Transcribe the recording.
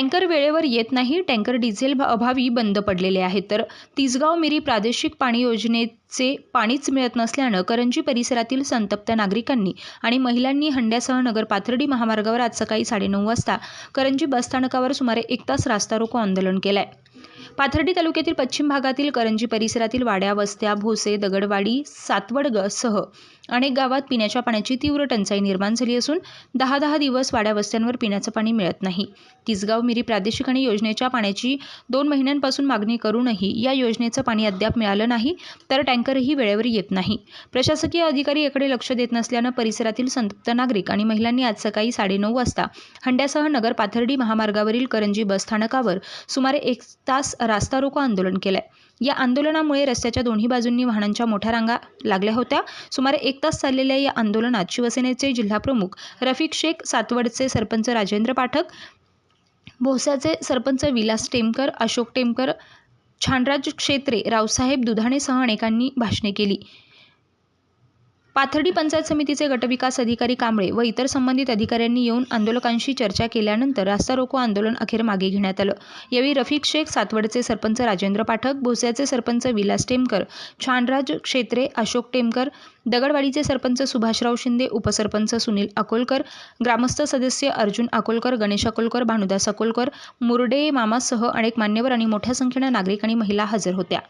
Tanker वेळेवर येत नाही टँकर डिझेल अभावी बंद पडलेले आहेत. तर तिसगाव मिरी प्रादेशिक पाणी योजनेचे पाणीच मिळत नसल्यानं करंजी परिसरातील संतप्त नागरिकांनी आणि महिलांनी हंड्यासह नगर पाथर्डी महामार्गावर आज सकाळी साडेनऊ वाजता करंजी बसस्थानकावर सुमारे एक तास रास्ता रोको आंदोलन केलंय. पाथर्डी तालुक्यातील पश्चिम भागातील करंजी परिसरातील वाड्या वस्त्या भोसे दगडवाडी सातवडगसह अनेक गावात पिण्याच्या पाण्याची तीव्र टंचाई निर्माण झाली असून दहा दहा दिवस वाड्या वस्त्यांवर पिण्याचं पाणी मिळत नाही. तिसगाव मिरी प्रादेशिक आणि योजनेच्या पाण्याची दोन महिन्यांपासून मागणी करूनही या योजनेचं पाणी अद्याप मिळालं नाही तर टँकरही वेळेवर येत नाही. प्रशासकीय अधिकारी याकडे लक्ष देत नसल्यानं परिसरातील संतप्त नागरिक आणि महिलांनी आज सकाळी साडेनऊ वाजता हंड्यासह नगर पाथर्डी महामार्गावरील करंजी बसस्थानकावर सुमारे एक तास रास्ता रोको आंदोलन केलंय. या आंदोलनामुळे रस्त्याच्या दोन्ही बाजूंनी वाहनांच्या मोठ्या रांगा लागल्या होत्या. सुमारे एक तास चाललेल्या या आंदोलनात शिवसेनेचे जिल्हाप्रमुख रफिक शेख सातवडचे सरपंच राजेंद्र पाठक भोसाचे सरपंच विलास टेमकर अशोक टेमकर छानराज क्षेत्रे रावसाहेब दुधाणेसह अनेकांनी भाषणे केली. पाथर्डी पंचायत समितीचे गटविकास अधिकारी कांबळे व इतर संबंधित अधिकाऱ्यांनी येऊन आंदोलकांशी चर्चा केल्यानंतर रास्ता रोको आंदोलन अखेर मागे घेण्यात आलं. यावेळी रफिक शेख सातवडचे सरपंच राजेंद्र पाठक भोस्याचे सरपंच विलास टेमकर छानराज क्षेत्रे अशोक टेमकर दगडवाडीचे सरपंच सुभाषराव शिंदे उपसरपंच सुनील अकोलकर ग्रामस्थ सदस्य अर्जुन अकोलकर गणेश अकोलकर भानुदास अकोलकर मुरडे मामासह अनेक मान्यवर आणि मोठ्या संख्येनं नागरिक आणि महिला हजर होत्या.